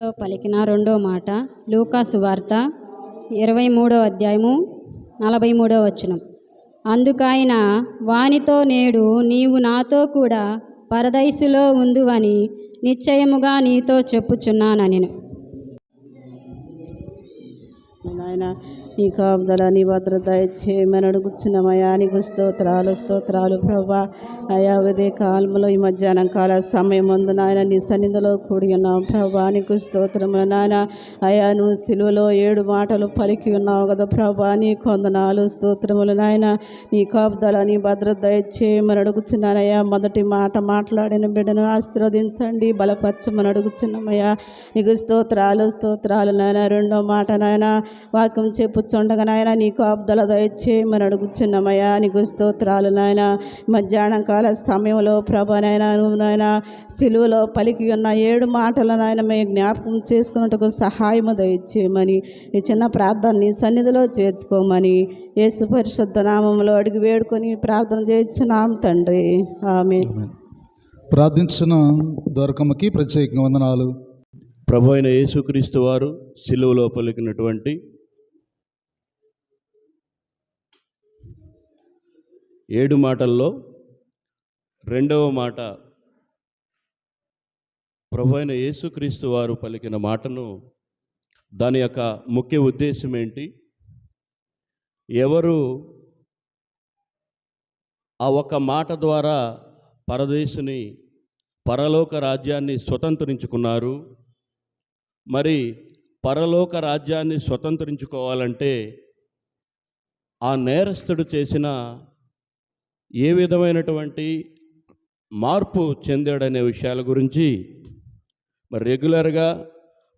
పలికిన రెండో మాట లూకాసు వార్త ఇరవై మూడో అధ్యాయము నలభై మూడో వచనం. అందుకైన వానితో నేడు నీవు నాతో కూడా పరదైసులో ఉందువని నిశ్చయముగా నీతో చెప్పుచున్నానని ఆయన నీ కాపుదల నీ భద్రత ఇచ్చేయమని అడుగుచున్నామయ్యా నీకు స్తోత్రాలు స్తోత్రాలు ప్రభా. అయా ఉదయ కాలంలో ఈ మధ్యాహ్నం కాల సమయం ముందు నాయన నీ సన్నిధిలో కూడి ఉన్నాం ప్రభా. నీకు స్తోత్రములు నాయన. అయా నువ్వు సిలువలో ఏడు మాటలు పలికి ఉన్నావు కదా ప్రభా. నీ కొందనాలు స్తోత్రములు నాయన. నీ కాపుదల నీ భద్రత ఇచ్చేయమని అడుగుచున్నానయ్యా మొదటి మాట మాట్లాడిన బిడ్డను ఆశీర్వదించండి. బలపరచమని అడుగుచున్నామయ్యా నీకు స్తోత్రాలు స్తోత్రాలు నాయన. రెండో మాట నాయన. వాక్యం చెప్పుచుండగా నాయన నీకు అబ్దల దయచేయమని అడుగుచున్నామయ్యా నీకు స్తోత్రాలు నాయన. మధ్యాహ్నం కాల సమయంలో ప్రభ నాయన నువ్వు నాయన సిలువలో పలికి ఉన్న ఏడు మాటల నాయన మేము జ్ఞాపకం చేసుకున్నట్టుకు సహాయము దయచేయమని ఈ చిన్న ప్రార్థన నీ సన్నిధిలో చేర్చుకోమని యేసు పరిశుద్ధ నామంలో అడిగి వేడుకొని ప్రార్థన చేయించున్నాం తండ్రి. ఆమె ప్రార్థించిన దొరకమ్మకి ప్రత్యేకంగా వందనాలు. ప్రభు అయిన యేసుక్రీస్తు వారు సిలువలో పలికినటువంటి ఏడు మాటల్లో రెండవ మాట. ప్రభు అయిన యేసుక్రీస్తు వారు పలికిన మాటను దాని యొక్క ముఖ్య ఉద్దేశం ఏంటి? ఎవరు ఆ ఒక్క మాట ద్వారా పరదేశుని పరలోక రాజ్యాన్ని స్వతంత్రించుకున్నారు? మరి పరలోక రాజ్యాన్ని స్వతంత్రించుకోవాలంటే ఆ నేరస్తుడు చేసిన ఏ విధమైనటువంటి మార్పు చెందాడనే విషయాల గురించి మరి రెగ్యులర్గా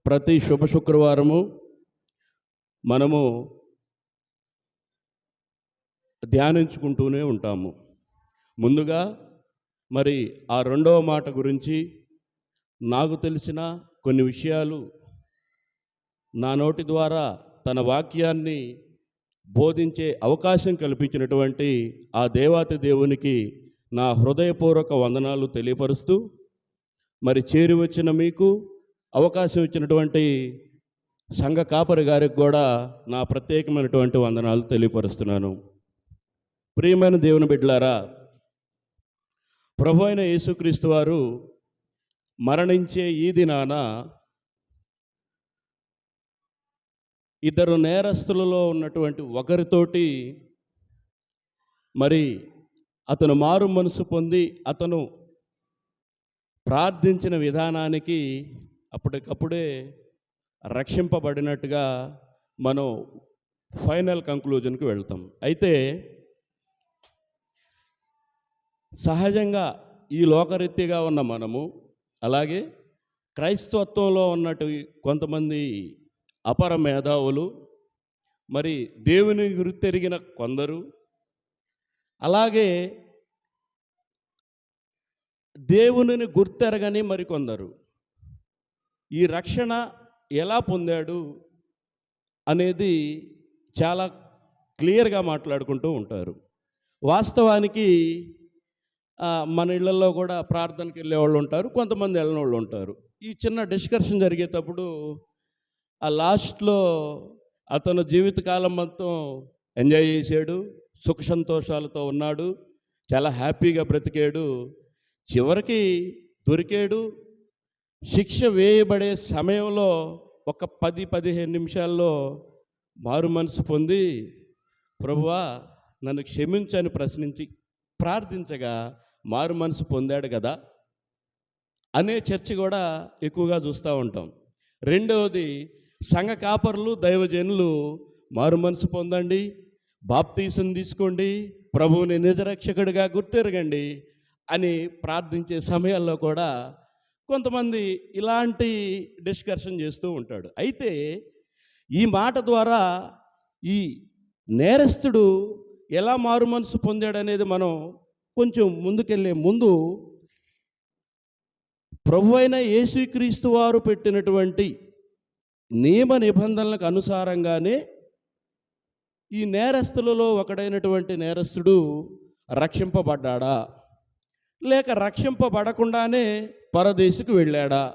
ప్రతి శుభ శుక్రవారము మనము ధ్యానించుకుంటూనే ఉంటాము. ముందుగా మరి ఆ రెండవ మాట గురించి నాకు తెలిసిన కొన్ని విషయాలు నా నోటి ద్వారా తన వాక్యాన్ని బోధించే అవకాశం కల్పించినటువంటి ఆ దేవాతి దేవునికి నా హృదయపూర్వక వందనాలు తెలియపరుస్తూ మరి చేరి వచ్చిన మీకు అవకాశం ఇచ్చినటువంటి సంఘ కాపరి గారికి కూడా నా ప్రత్యేకమైనటువంటి వందనాలు తెలియపరుస్తున్నాను. ప్రియమైన దేవుని బిడ్డలారా ప్రభు అయిన యేసుక్రీస్తు వారు మరణించే ఈ దినాన ఇద్దరు నేరస్తులలో ఉన్నటువంటి ఒకరితోటి మరి అతను మారు మనసు పొంది అతను ప్రార్థించిన విధానానికి అప్పటికప్పుడే రక్షింపబడినట్టుగా మనం ఫైనల్ కంక్లూజన్కి వెళ్తాం. అయితే సహజంగా ఈ లోకరీత్యగా ఉన్న మనము అలాగే క్రైస్తవత్వంలో ఉన్నట్టు కొంతమంది అపర మేధావులు మరి దేవుని గుర్తెరిగిన కొందరు. అలాగే దేవునిని గుర్తెరగని మరికొందరు. ఈ రక్షణ ఎలా పొందాడు అనేది చాలా క్లియర్గా మాట్లాడుకుంటూ ఉంటారు. వాస్తవానికి మన ఇళ్ళలో కూడా ప్రార్థనకి వెళ్ళే వాళ్ళు ఉంటారు కొంతమంది వెళ్ళిన వాళ్ళు ఉంటారు. ఈ చిన్న డిస్కషన్ జరిగేటప్పుడు ఆ లాస్ట్లో అతను జీవితకాలం మొత్తం ఎంజాయ్ చేశాడు సుఖ సంతోషాలతో ఉన్నాడు చాలా హ్యాపీగా బ్రతికాడు. చివరికి దొరికాడు. శిక్ష వేయబడే సమయంలో ఒక పది పదిహేను నిమిషాల్లో మారు మనసు పొంది ప్రభువా నన్ను క్షమించని ప్రశ్నించి ప్రార్థించగా మారు మనసు పొందాడు కదా? అనే చర్చ కూడా ఎక్కువగా చూస్తూ ఉంటాం. రెండవది సంఘ కాపరులు దైవజనులు మారు మనసు పొందండి. బాప్తీసం తీసుకోండి. ప్రభువుని నిజరక్షకుడిగా గుర్తెరగండి అని ప్రార్థించే సమయాల్లో కూడా కొంతమంది ఇలాంటి డిస్కషన్ చేస్తూ ఉంటాడు. అయితే ఈ మాట ద్వారా ఈ నేరస్తుడు ఎలా మారు మనసు పొందాడనేది మనం కొంచెం ముందుకెళ్ళే ముందు ప్రభు అయిన యేసుక్రీస్తు వారు పెట్టినటువంటి నియమ నిబంధనలకు అనుసారంగానే ఈ నేరస్తులలో ఒకడైనటువంటి నేరస్తుడు రక్షింపబడ్డాడా? లేక రక్షింపబడకుండానే పరదేశకు వెళ్ళాడా?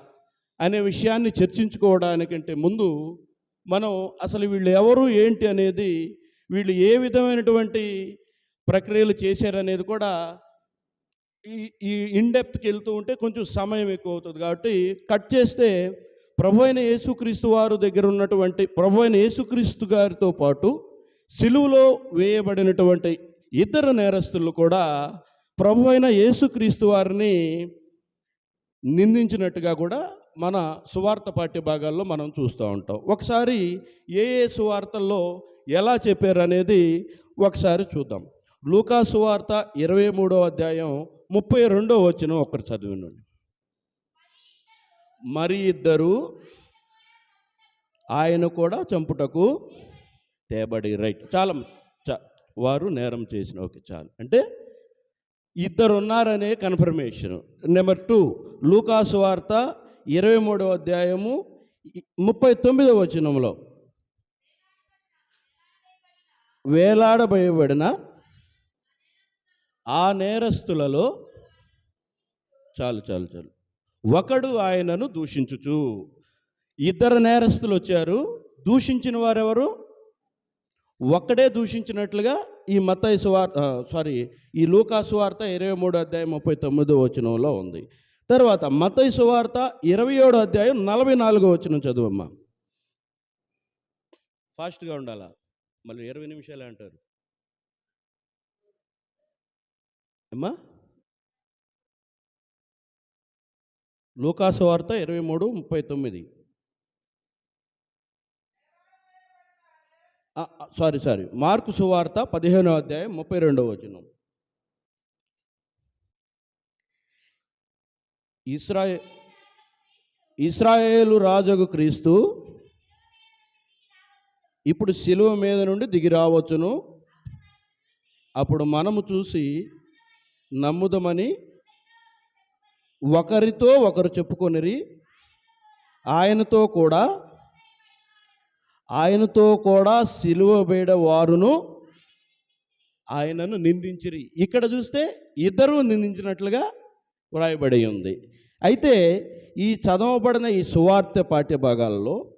అనే విషయాన్ని చర్చించుకోవడానికంటే ముందు మనం అసలు వీళ్ళు ఎవరు ఏంటి అనేది వీళ్ళు ఏ విధమైనటువంటి ప్రక్రియలు చేశారనేది కూడా ఈ ఈ ఇన్డెప్త్కి వెళ్తూ ఉంటే కొంచెం సమయం ఎక్కువ అవుతుంది. కాబట్టి కట్ చేస్తే ప్రభు అయిన యేసుక్రీస్తు వారు దగ్గర ఉన్నటువంటి ప్రభు అయిన యేసుక్రీస్తు గారితో పాటు సిలువులో వేయబడినటువంటి ఇతర నేరస్తులు కూడా ప్రభు అయిన యేసుక్రీస్తు వారిని నిందించినట్టుగా కూడా మన సువార్త పాఠ్య భాగాల్లో మనం చూస్తూ ఉంటాం. ఒకసారి ఏ ఏ సువార్తల్లో ఎలా చెప్పారు అనేది ఒకసారి చూద్దాం. లూకా సువార్త ఇరవై మూడో అధ్యాయం ముప్పై రెండో వచ్చిన ఒకరు చదివినండి మరి ఇద్దరు ఆయన కూడా చంపుటకు తేబడి రైట్. చాలా వారు నేరం చేసిన ఓకే చాలు. అంటే ఇద్దరు ఉన్నారనే కన్ఫర్మేషన్. నెంబర్ టూ లూకాసు వార్త ఇరవై మూడవ అధ్యాయము ముప్పై తొమ్మిదవ వచనంలో. వేలాడబోయబడిన ఆ నేరస్తులలో చాలు చాలు చాలు. ఒకడు ఆయనను దూషించుచు. ఇద్దరు నేరస్తులు వచ్చారు. దూషించిన వారెవరు? ఒక్కడే దూషించినట్లుగా ఈ మత్తయి సువార్ సారీ ఈ లూకా సువార్త ఇరవై మూడో అధ్యాయం ముప్పై తొమ్మిదో వచనంలో ఉంది. తర్వాత మతయి సువార్త ఇరవై ఏడో అధ్యాయం నలభై నాలుగో వచనం చదువమ్మా. ఫాస్ట్గా ఉండాలా? మళ్ళీ ఇరవై నిమిషాలే అంటారు. అమ్మా? లూకాసు వార్త ఇరవై మూడు ముప్పై తొమ్మిది. Sorry sorry. మార్కు సువార్త పదిహేనో అధ్యాయం ముప్పై రెండవ వచనం. ఇస్రాయే ఇస్రాయేలు రాజుకు క్రీస్తు ఇప్పుడు శిలువ మీద నుండి దిగి రావచ్చును. అప్పుడు మనము చూసి నమ్ముదమని ఒకరితో ఒకరు చెప్పుకొనిరి ఆయనతో కూడా ఆయనతో కూడా సిలువ వేడ వారును ఆయనను నిందించిరి. ఇక్కడ చూస్తే ఇద్దరు నిందించినట్లుగా వ్రాయబడి ఉంది. అయితే ఈ చదవబడిన ఈ సువార్త పాఠ్య భాగాల్లో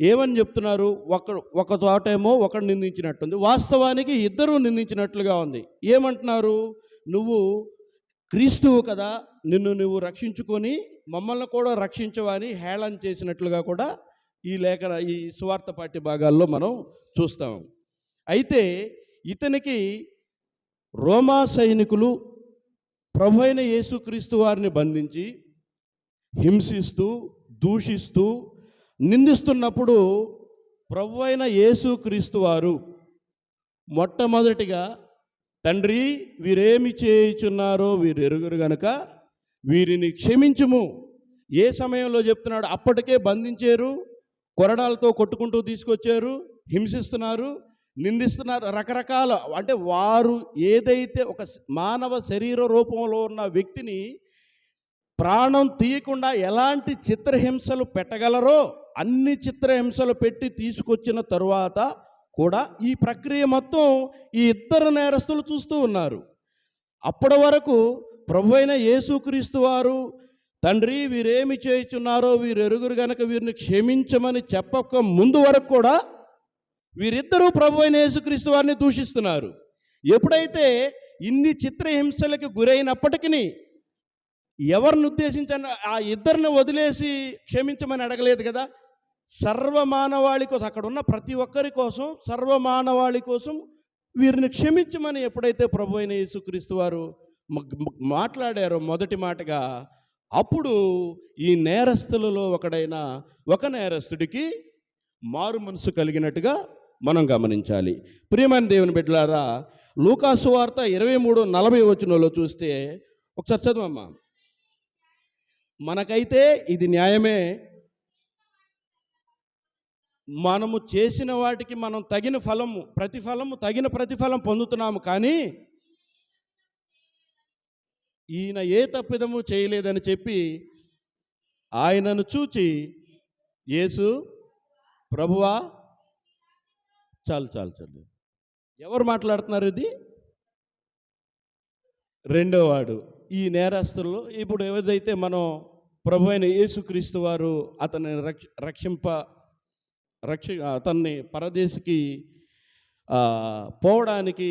ఏమని చెప్తున్నారు? ఒక ఒక చోటేమో ఒకడు నిందించినట్టుంది. వాస్తవానికి ఇద్దరు నిందించినట్లుగా ఉంది. ఏమంటున్నారు? నువ్వు క్రీస్తువు కదా నిన్ను నువ్వు రక్షించుకొని మమ్మల్ని కూడా రక్షించవని హేళన చేసినట్లుగా కూడా ఈ లేఖన ఈ సువార్త పాఠ్య భాగాల్లో మనం చూస్తాం. అయితే ఇతనికి రోమా సైనికులు ప్రభు అయిన యేసుక్రీస్తు వారిని బంధించి హింసిస్తూ దూషిస్తూ నిందిస్తున్నప్పుడు ప్రభు అయిన యేసుక్రీస్తు వారు మొట్టమొదటిగా తండ్రి వీరేమి చేయుచున్నారో వీరు ఎరుగురు గనుక వీరిని క్షమించుము. ఏ సమయంలో చెప్తున్నాడు అప్పటికే బంధించారు కొరడాలతో కొట్టుకుంటూ తీసుకొచ్చారు హింసిస్తున్నారు నిందిస్తున్నారు రకరకాల అంటే వారు ఏదైతే ఒక మానవ శరీర రూపంలో ఉన్న వ్యక్తిని ప్రాణం తీయకుండా ఎలాంటి చిత్రహింసలు పెట్టగలరో అన్ని చిత్రహింసలు పెట్టి తీసుకొచ్చిన తరువాత కూడా ఈ ప్రక్రియ మొత్తం ఈ ఇద్దరు నేరస్తులు చూస్తూ ఉన్నారు. అప్పటి వరకు ప్రభు అయిన యేసుక్రీస్తు వారు తండ్రి వీరేమి చేయుచున్నారో వీరెరుగురు గనక వీరిని క్షమించమని చెప్పక ముందు వరకు కూడా వీరిద్దరూ ప్రభు అయిన యేసుక్రీస్తు వారిని దూషిస్తున్నారు. ఎప్పుడైతే ఇన్ని చిత్రహింసలకు గురైనప్పటికీ ఎవరిని ఉద్దేశించని ఆ ఇద్దరిని వదిలేసి క్షమించమని అడగలేదు కదా? సర్వమానవాళి కోసం అక్కడ ఉన్న ప్రతి ఒక్కరి కోసం సర్వమానవాళి కోసం వీరిని క్షమించమని ఎప్పుడైతే ప్రభు అయిన యేసుక్రీస్తు వారు మాట్లాడారో మొదటి మాటగా అప్పుడు ఈ నేరస్తులలో ఒకడైన ఒక నేరస్తుడికి మారు మనసు కలిగినట్టుగా మనం గమనించాలి. ప్రియమైన దేవుని బిడ్డలారా లూకాసు వార్త ఇరవై మూడు నలభై వచనంలో చూస్తే ఒకసారి చదువమ్మా. మనకైతే ఇది న్యాయమే మనము చేసిన వాటికి మనం తగిన ఫలము ప్రతిఫలము తగిన ప్రతిఫలం పొందుతున్నాము కానీ ఈయన ఏ తప్పిదము చేయలేదని చెప్పి ఆయనను చూచి యేసు ప్రభువా చాలు చాలు చాలు. ఎవరు మాట్లాడుతున్నారు ఇది? రెండోవాడు ఈ నేరస్తుల్లో ఇప్పుడు ఏదైతే మనం ప్రభు అయిన యేసుక్రీస్తు వారు అతన్ని రక్ష రక్షింప రక్ష అతన్ని పరదేశికి పోవడానికి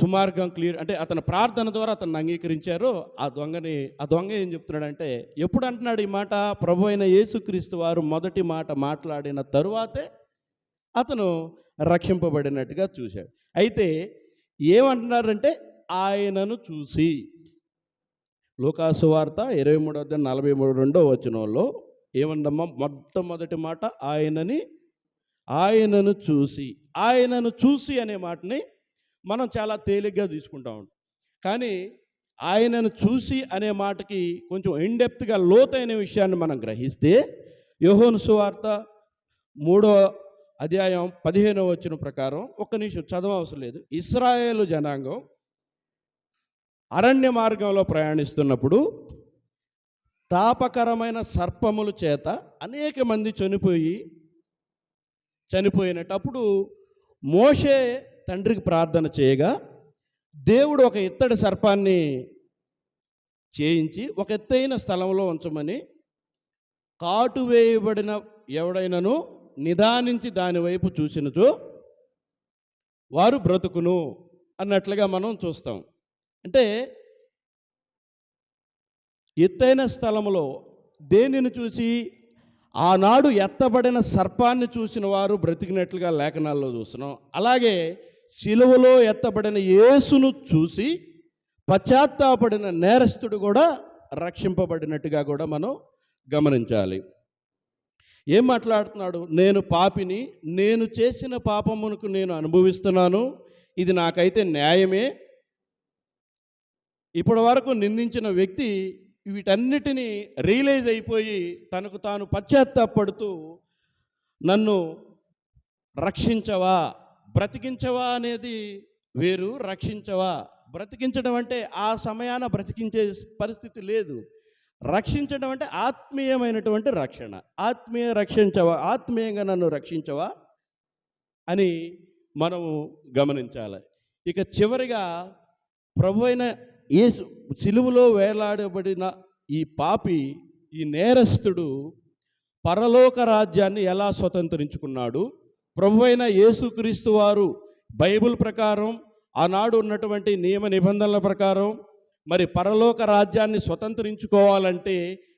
సుమార్గం క్లియర్ అంటే అతని ప్రార్థన ద్వారా అతన్ని అంగీకరించారు. ఆ దొంగని ఆ దొంగ ఏం చెప్తున్నాడంటే ఎప్పుడు అంటున్నాడు ఈ మాట? ప్రభు అయిన యేసుక్రీస్తు వారు మొదటి మాట మాట్లాడిన తరువాతే అతను రక్షింపబడినట్టుగా చూశాడు. అయితే ఏమంటున్నారంటే ఆయనను చూసి. లోకాసు వార్త ఇరవై మూడో నలభై మూడు రెండో వచనంలో ఏమందమ్మా మొట్టమొదటి మాట ఆయనని ఆయనను చూసి ఆయనను చూసి అనే మాటని మనం చాలా తేలిగ్గా తీసుకుంటా ఉంటాం. కానీ ఆయనను చూసి అనే మాటకి కొంచెం ఇండెప్త్గా లోతైన విషయాన్ని మనం గ్రహిస్తే యోహోను సువార్త మూడో అధ్యాయం పదిహేనో వచ్చిన ప్రకారం ఒక్క నిమిషం చదవవసరం లేదు. ఇస్రాయేలు జనాంగం అరణ్య మార్గంలో ప్రయాణిస్తున్నప్పుడు తాపకరమైన సర్పముల చేత అనేక మంది చనిపోయి చనిపోయినటప్పుడు మోషే తండ్రికి ప్రార్థన చేయగా దేవుడు ఒక ఇత్తడి సర్పాన్ని చేయించి ఒక ఎత్తైన స్థలంలో ఉంచమని కాటు వేయబడిన ఎవడైనను నిదానించి దాని వైపు చూసినచో వారు బ్రతుకును అన్నట్లుగా మనం చూస్తాం. అంటే ఎత్తైన స్థలములో దేనిని చూసి ఆనాడు ఎత్తబడిన సర్పాన్ని చూసిన వారు బ్రతికినట్లుగా లేఖనాల్లో చూస్తున్నాం. అలాగే శిలువలో ఎత్తబడిన యేసును చూసి పశ్చాత్తాపడిన నేరస్తుడు కూడా రక్షింపబడినట్టుగా కూడా మనం గమనించాలి. ఏం మాట్లాడుతున్నాడు? నేను పాపిని నేను చేసిన పాపమునకు నేను అనుభవిస్తున్నాను ఇది నాకైతే న్యాయమే. ఇప్పటి వరకు నిందించిన వ్యక్తి వీటన్నిటినీ రియలైజ్ అయిపోయి తనకు తాను పశ్చాత్తాపడుతూ నన్ను రక్షించవా బ్రతికించవా అనేది వేరు రక్షించవా? బ్రతికించడం అంటే ఆ సమయాన బ్రతికించే పరిస్థితి లేదు. రక్షించడం అంటే ఆత్మీయమైనటువంటి రక్షణ. ఆత్మీయ రక్షించవా ఆత్మీయంగా నన్ను రక్షించవా అని మనము గమనించాలి. ఇక చివరిగా ప్రభు అయిన యేసు సిలువలో వేలాడబడిన ఈ పాపి ఈ నేరస్తుడు పరలోక రాజ్యాన్ని ఎలా స్వతంత్రించుకున్నాడు? ప్రభు అయిన యేసుక్రీస్తు వారు బైబిల్ ప్రకారం ఆనాడు ఉన్నటువంటి నియమ నిబంధనల ప్రకారం మరి పరలోక రాజ్యాన్ని స్వతంత్రించుకోవాలంటే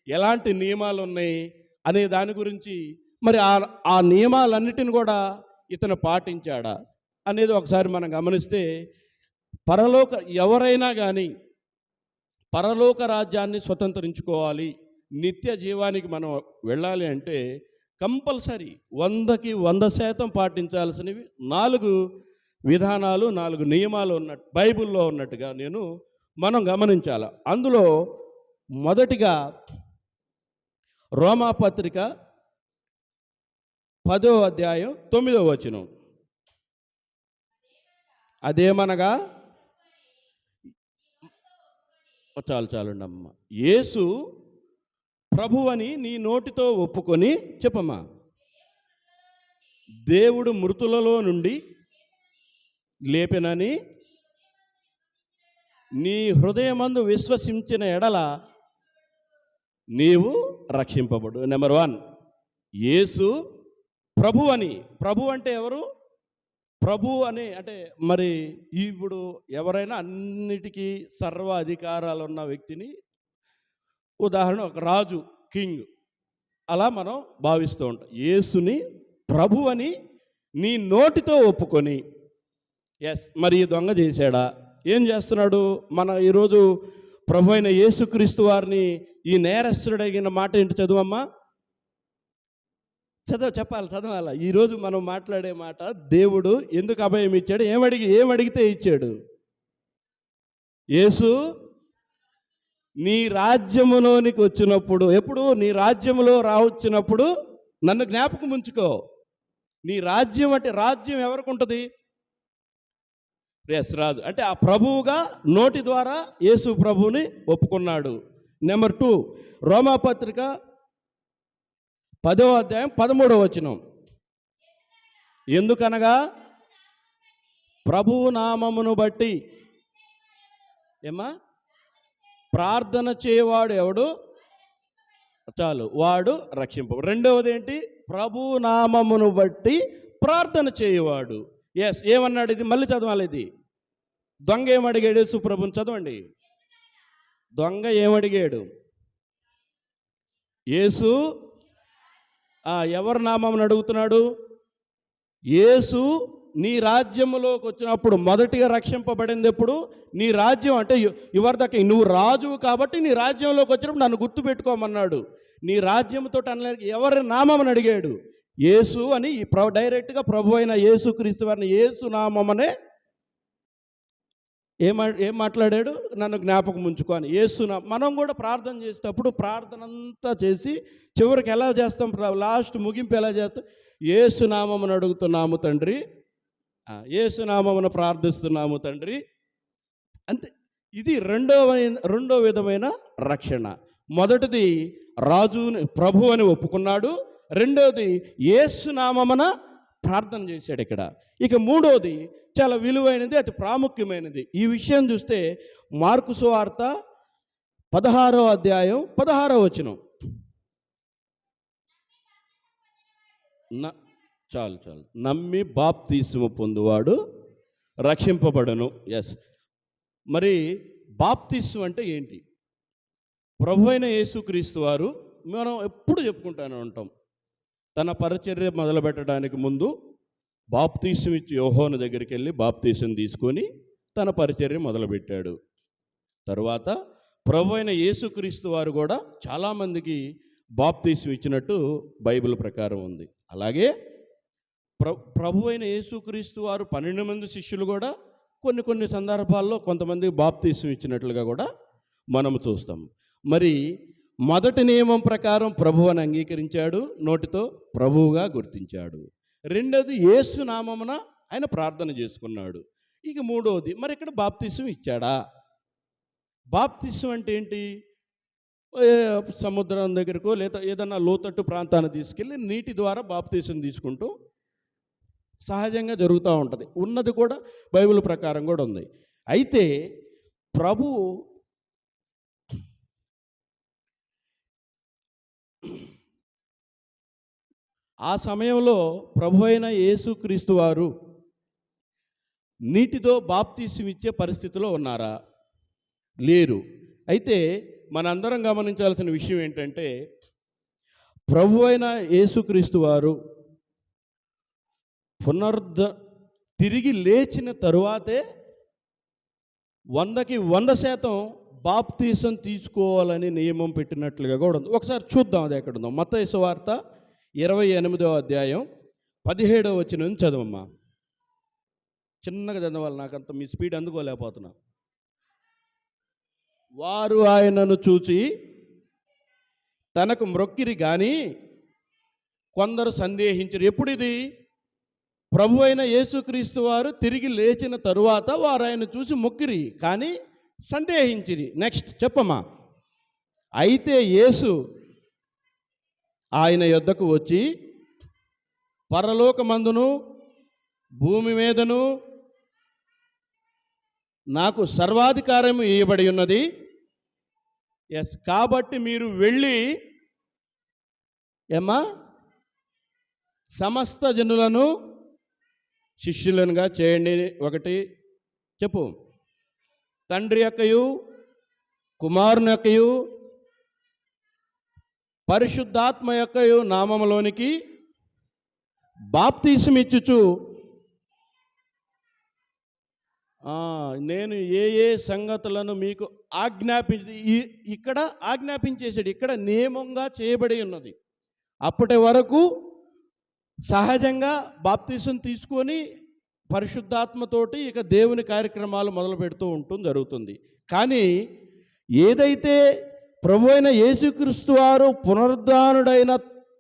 ఎలాంటి నియమాలు ఉన్నాయి అనే దాని గురించి మరి ఆ ఆ నియమాలన్నిటిని కూడా ఇతను పాటించాడా అనేది ఒకసారి మనం గమనిస్తే పరలోక ఎవరైనా కానీ పరలోక రాజ్యాన్ని స్వతంత్రించుకోవాలి. నిత్య జీవానికి మనం వెళ్ళాలి అంటే కంపల్సరీ వందకి వంద శాతం పాటించాల్సినవి నాలుగు విధానాలు నాలుగు నియమాలు ఉన్నట్టు బైబిల్లో ఉన్నట్టుగా నేను మనం గమనించాల. అందులో మొదటిగా రోమాపత్రిక పదో అధ్యాయం తొమ్మిదో వచనం. అదేమనగా చాలు చాలండి అమ్మ యేసు ప్రభు అని నీ నోటితో ఒప్పుకొని చెప్పమ్మా. దేవుడు మృతులలో నుండి లేపినని నీ హృదయమందు విశ్వసించిన ఎడల నీవు రక్షింపబడు. నెంబర్ వన్ యేసు ప్రభు అని ప్రభు అంటే ఎవరు? ప్రభు అని అంటే మరి ఇప్పుడు ఎవరైనా అన్నిటికీ సర్వ అధికారాలు ఉన్న వ్యక్తిని ఉదాహరణ ఒక రాజు కింగ్. అలా మనం భావిస్తూ ఉంటాం. యేసుని ప్రభు అని నీ నోటితో ఒప్పుకొని ఎస్ మరి దొంగ చేశాడా? ఏం చేస్తున్నాడు? మన ఈరోజు ప్రభు అయిన యేసుక్రీస్తు వారిని ఈ నేరస్తుడు అడిగిన మాట ఏంటి చదువమ్మా? చదవ చెప్పాలి చదవాలా? ఈరోజు మనం మాట్లాడే మాట దేవుడు ఎందుకు అభయం ఇచ్చాడు? ఏమడిగి ఏమడిగితే ఇచ్చాడు? యేసు నీ రాజ్యములోనికి వచ్చినప్పుడు ఎప్పుడు? నీ రాజ్యములో రావచ్చినప్పుడు నన్ను జ్ఞాపకం ఉంచుకో. నీ రాజ్యం అంటే రాజ్యం ఎవరికి ఉంటుంది? ఎస్ రాజు. అంటే ఆ ప్రభువుగా నోటి ద్వారా యేసు ప్రభువుని ఒప్పుకున్నాడు. నెంబర్ టూ రోమాపత్రిక పదో అధ్యాయం పదమూడవ వచనం. ఎందుకనగా? ప్రభువు నామమును బట్టి. ఏమా ప్రార్థన చేయవాడు ఎవడు? చాలు వాడు రక్షింపు రెండవది ఏంటి ప్రభు నామమును బట్టి ప్రార్థన చేయవాడు. ఎస్ ఏమన్నాడు ఇది? మళ్ళీ చదవాలి ఇది. దొంగ ఏమడిగాడు? యేసు చదవండి. దొంగ ఏమడిగాడు? యేసు ఎవరి నామం అడుగుతున్నాడు? యేసు నీ రాజ్యములోకి వచ్చినప్పుడు మొదటిగా రక్షింపబడింది ఎప్పుడు? నీ రాజ్యం అంటే ఇవరిదాకా నువ్వు రాజువు కాబట్టి నీ రాజ్యంలోకి వచ్చినప్పుడు నన్ను గుర్తు పెట్టుకోమన్నాడు నీ రాజ్యంతో అనలేదు ఎవరి నామమని అడిగాడు? యేసు అని ఈ ప్ర డైరెక్ట్గా ప్రభు అయిన యేసు క్రీస్తు వారిని యేసు నామమనే ఏమా మా- ఏం మాట్లాడాడు? నన్ను జ్ఞాపకం ఉంచుకో అని. మనం కూడా ప్రార్థన చేసేటప్పుడు ప్రార్థన అంతా చేసి చివరికి ఎలా చేస్తాం? లాస్ట్ ముగింపు ఎలా చేస్తాం? ఏసునామమును అడుగుతున్నాము తండ్రి. ఏసునామమును ప్రార్థిస్తున్నాము తండ్రి. అంతే. ఇది రెండవ రెండో విధమైన రక్షణ. మొదటిది రాజు ప్రభు అని ఒప్పుకున్నాడు. రెండోది ఏసునామమున ప్రార్థన చేశాడు ఇక్కడ. ఇక మూడోది చాలా విలువైనది అతి ప్రాముఖ్యమైనది. ఈ విషయం చూస్తే మార్కు సువార్త పదహారో అధ్యాయం పదహారో వచనం. న చాలు చాలు. నమ్మి బాప్తీసము పొందువాడు రక్షింపబడను. ఎస్ మరి బాప్తిస్సు అంటే ఏంటి? ప్రభు అయిన యేసుక్రీస్తు వారు మనం ఎప్పుడు చెప్పుకుంటానే ఉంటాం. తన పరిచర్య మొదలుపెట్టడానికి ముందు బాప్తీసం ఇచ్చి యోహోను దగ్గరికి వెళ్ళి బాప్తీసం తీసుకొని తన పరిచర్య మొదలుపెట్టాడు. తరువాత ప్రభు అయిన యేసుక్రీస్తు వారు కూడా చాలామందికి బాప్తీసం ఇచ్చినట్టు బైబిల్ ప్రకారం ఉంది. అలాగే ప్ర ప్రభు అయిన యేసుక్రీస్తు వారు పన్నెండు మంది శిష్యులు కూడా కొన్ని కొన్ని సందర్భాల్లో కొంతమంది బాప్తీసం ఇచ్చినట్లుగా కూడా మనము చూస్తాం. మరి మొదటి నియమం ప్రకారం ప్రభువుని అంగీకరించాడు నోటితో ప్రభువుగా గుర్తించాడు. రెండోది యేసు నామమున ఆయన ప్రార్థన చేసుకున్నాడు. ఇక మూడవది మరి ఇక్కడ బాప్తీసం ఇచ్చాడా? బాప్తిసం అంటే ఏంటి? సముద్రం దగ్గరకో లేదా ఏదన్నా లోతట్టు ప్రాంతాన్ని తీసుకెళ్ళి నీటి ద్వారా బాప్తీసం తీసుకుంటూ సహజంగా జరుగుతూ ఉంటుంది. ఉన్నది కూడా బైబిల్ ప్రకారం కూడా ఉంది. అయితే ప్రభు ఆ సమయంలో ప్రభు అయిన యేసుక్రీస్తు వారు నీటితో బాప్తీసం ఇచ్చే పరిస్థితిలో ఉన్నారా? లేరు. అయితే మనందరం గమనించాల్సిన విషయం ఏంటంటే ప్రభు అయిన యేసుక్రీస్తు వారు పునరుద్ధ తిరిగి లేచిన తరువాతే వందకి వంద శాతం బాప్తీసం తీసుకోవాలని నియమం పెట్టినట్లుగా కూడా ఉంది. ఒకసారి చూద్దాం అది ఎక్కడ ఉందో మత వార్త ఇరవై ఎనిమిదో అధ్యాయం పదిహేడవ వచ్చిన నుంచి చదవమ్మా. చిన్నగా చదవాలి నాకంత మీ స్పీడ్ అందుకోలేకపోతున్నా. వారు ఆయనను చూచి తనకు మ్రొక్కిరి కానీ కొందరు సందేహించరు. ఎప్పుడు ఇది ప్రభు అయిన యేసుక్రీస్తు వారు తిరిగి లేచిన తరువాత వారు ఆయన చూసి మొక్కిరి కానీ సందేహించిరి. నెక్స్ట్ చెప్పమ్మా. అయితే యేసు ఆయన యొద్దకు వచ్చి పరలోకమందును భూమి మీదను నాకు సర్వాధికారం ఇవ్వబడి ఉన్నది. ఎస్ కాబట్టి మీరు వెళ్ళి ఏమా సమస్త జనులను శిష్యులనుగా చేయండి. ఒకటి చెప్పు. తండ్రి యొక్కయు కుమారుని యొక్కయు పరిశుద్ధాత్మ యొక్క నామములోనికి బాప్తీసం ఇచ్చుచు. నేను ఏ ఏ సంగతులను మీకు ఆజ్ఞాపి ఇక్కడ ఆజ్ఞాపించేసాడు ఇక్కడ నియమంగా చేయబడి ఉన్నది. అప్పటి వరకు సహజంగా బాప్తీసం తీసుకొని పరిశుద్ధాత్మతోటి ఇక దేవుని కార్యక్రమాలు మొదలు పెడుతూ ఉంటుంది జరుగుతుంది. కానీ ఏదైతే ప్రభు అయిన యేసుక్రీస్తు వారు పునరుద్ధానుడైన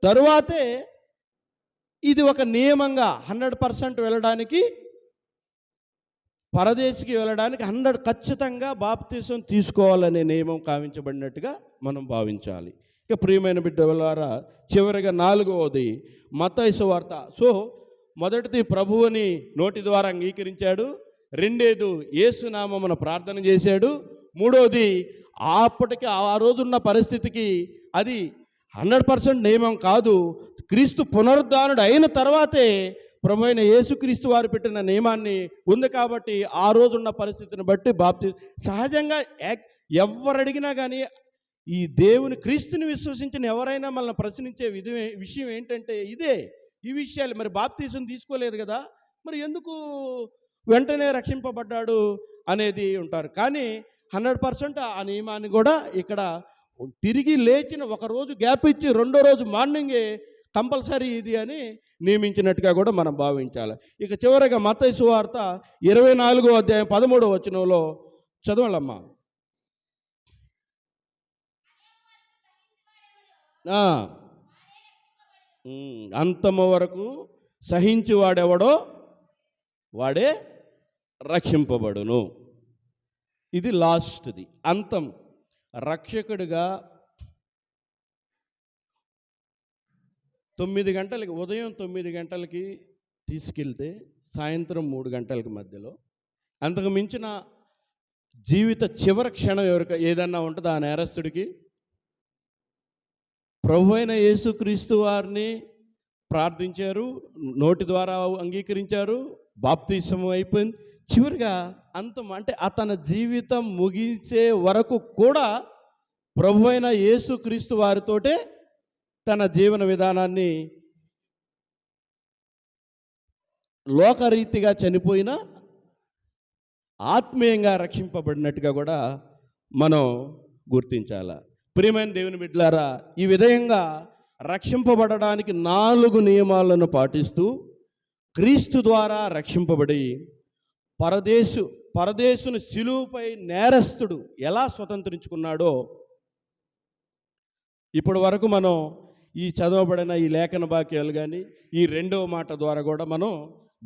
తరువాతే ఇది ఒక నియమంగా హండ్రెడ్ పర్సెంట్ వెళ్ళడానికి పరదేశికి వెళ్ళడానికి హండ్రెడ్ ఖచ్చితంగా బాప్తీసం తీసుకోవాలనే నియమం కావించబడినట్టుగా మనం భావించాలి. ఇక ప్రియమైన బిడ్డ ద్వారా చివరిగా నాలుగవది మతైసు వార్త. సో మొదటిది ప్రభువుని నోటి ద్వారా అంగీకరించాడు రెండేదు ఏసునామమున ప్రార్థన చేశాడు. మూడోది అప్పటికి ఆ రోజున్న పరిస్థితికి అది హండ్రెడ్ పర్సెంట్ నియమం కాదు. క్రీస్తు పునరుద్ధానుడు అయిన తర్వాతే ప్రభు అయిన యేసుక్రీస్తు వారు పెట్టిన నియమాన్ని ఉంది కాబట్టి ఆ రోజున్న పరిస్థితిని బట్టి బాప్తి సహజంగా యాక్- ఎవరు అడిగినా కానీ ఈ దేవుని క్రీస్తుని విశ్వసించిన ఎవరైనా మనల్ని ప్రశ్నించే విధి విషయం ఏంటంటే ఇదే. ఈ విషయాలు మరి బాప్తీసం తీసుకోలేదు కదా. మరి ఎందుకు వెంటనే రక్షింపబడ్డాడు అనేది ఉంటారు. కానీ హండ్రెడ్ పర్సెంట్ ఆ నియమాన్ని కూడా ఇక్కడ తిరిగి లేచిన ఒక రోజు గ్యాప్ ఇచ్చి రెండో రోజు మార్నింగే కంపల్సరీ ఇది అని నియమించినట్టుగా కూడా మనం భావించాలి. ఇక చివరిగా మత సువార్త ఇరవై నాలుగో అధ్యాయం పదమూడో వచనంలో చదవాలమ్మా అంతము వరకు సహించి వాడెవడో? వాడే రక్షింపబడును. ఇది లాస్ట్ది. అంతం రక్షకుడిగా తొమ్మిది గంటలకి ఉదయం తొమ్మిది గంటలకి తీసుకెళ్తే సాయంత్రం మూడు గంటలకి మధ్యలో అంతకు మించిన జీవిత చివరి క్షణం ఎవరికి ఏదన్నా ఉంటుందా ఆ నేరస్తుడికి? ప్రభు అయిన యేసుక్రీస్తు వారిని ప్రార్థించారు నోటి ద్వారా అంగీకరించారు బాప్తీసం అయిపోయింది. చివరిగా అంతం అంటే అతని జీవితం ముగించే వరకు కూడా ప్రభు అయిన యేసుక్రీస్తు వారితోటే తన జీవన విధానాన్ని లోకరీతిగా చనిపోయిన ఆత్మీయంగా రక్షింపబడినట్టుగా కూడా మనం గుర్తించాల. ప్రియమైన దేవుని బిడ్డలారా ఈ విధంగా రక్షింపబడడానికి నాలుగు నియమాలను పాటిస్తూ క్రీస్తు ద్వారా రక్షింపబడి పరదేశు పరదేశుని శిలువుపై నేరస్తుడు ఎలా స్వతంత్రించుకున్నాడో ఇప్పటి వరకు మనం ఈ చదవబడిన ఈ లేఖన వాక్యాలు కానీ ఈ రెండవ మాట ద్వారా కూడా మనం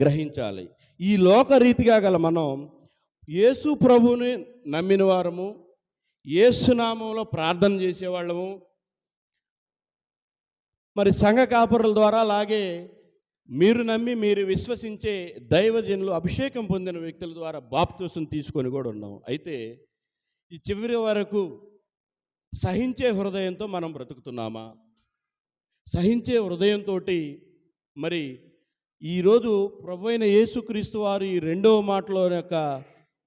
గ్రహించాలి. ఈ లోకరీతిగా గల మనం యేసు ప్రభువుని నమ్మిన వారము ఏసునామంలో ప్రార్థన చేసేవాళ్ళము. మరి సంఘ కాపురుల ద్వారా అలాగే మీరు నమ్మి మీరు విశ్వసించే దైవజనులు అభిషేకం పొందిన వ్యక్తుల ద్వారా బాప్తోసం తీసుకొని కూడా ఉన్నాం అయితే ఈ చివరి వరకు సహించే హృదయంతో మనం బ్రతుకుతున్నామా? సహించే హృదయంతో మరి ఈరోజు ప్రభు అయిన యేసుక్రీస్తు వారు ఈ రెండవ మాటలో యొక్క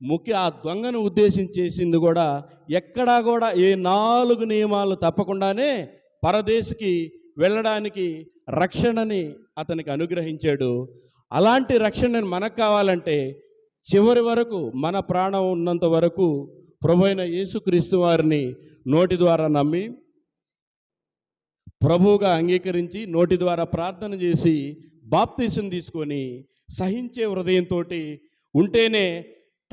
ముఖ్య ఆ దొంగను ఉద్దేశించి చేసింది కూడా ఎక్కడా కూడా ఏ నాలుగు నియమాలు తప్పకుండానే పరదేశికి వెళ్ళడానికి రక్షణని అతనికి అనుగ్రహించాడు. అలాంటి రక్షణని మనకు కావాలంటే చివరి వరకు మన ప్రాణం ఉన్నంత వరకు ప్రభు అయిన యేసుక్రీస్తు వారిని నోటి ద్వారా నమ్మి ప్రభువుగా అంగీకరించి నోటి ద్వారా ప్రార్థన చేసి బాప్తీసం తీసుకొని సహించే హృదయంతో ఉంటేనే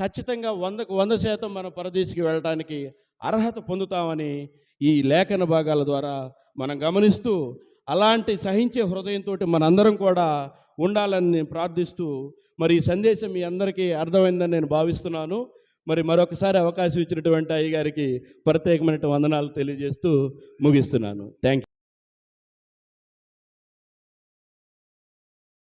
ఖచ్చితంగా వందకు వంద శాతం మన పరదేశికి వెళ్ళడానికి అర్హత పొందుతామని ఈ లేఖన భాగాల ద్వారా మనం గమనిస్తూ అలాంటి సహించే హృదయంతో మనందరం కూడా ఉండాలని నేను ప్రార్థిస్తూ మరి ఈ సందేశం మీ అందరికీ అర్థమైందని నేను భావిస్తున్నాను. మరి మరొకసారి అవకాశం ఇచ్చినటువంటి అయ్య గారికి ప్రత్యేకమైన వందనాలు తెలియజేస్తూ ముగిస్తున్నాను. థ్యాంక్